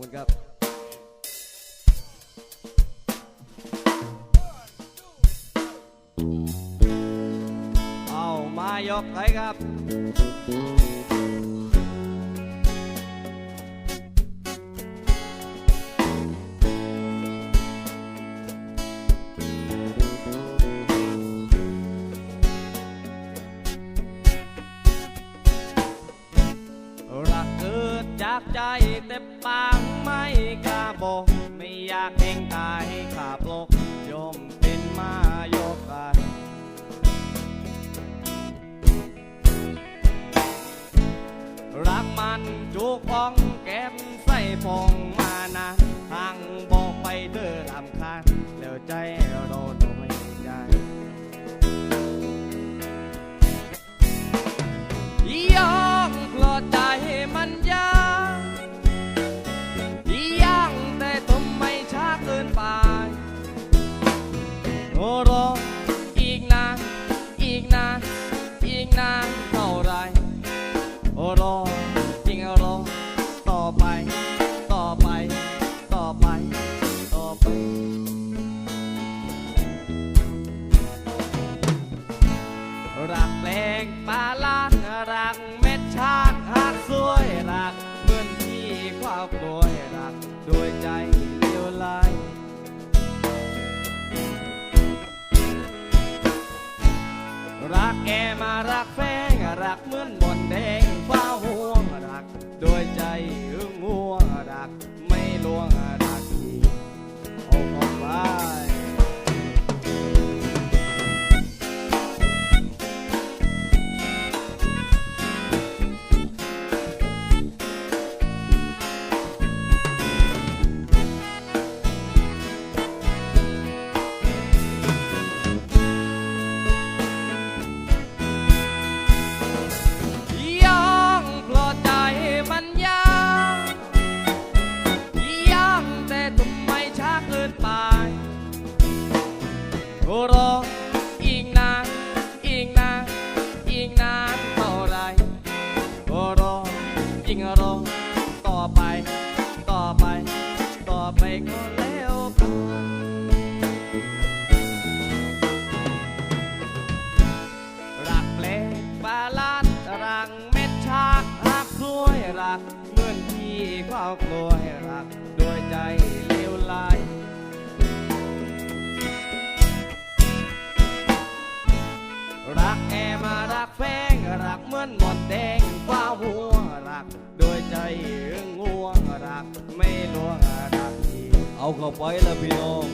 คุณครับเอามายกเลยครับ จากใจแต่ปากไม่กล้าบอกไม่อยากเองตายขาบลกยอมเป็นมายกกันรักมันจุกอ่อง รออีกนานอีกนานอีกนานเท่าไรรอ มารักแฟงรักเหมือนบนแดงฟ้าห่วงรักด้วยใจหึงห่วงรักไม่ลวง รออีกนานอีกนานอีกนานเท่าไรรอยิ่งรอต่อไป ต่อไป ต่อไปก็แล้วกันรักแปลกบาลานรังเม็ดชากรักสวยรักเหมือนที่ความกลัวให้รักด้วยใจเล รักแอมารักแฟงรักเหมือนหมดแดงฟ้าหัวรักโดยใจง่วงรักไม่ลวงรักทีเอาเข้าไปละพี่น้อง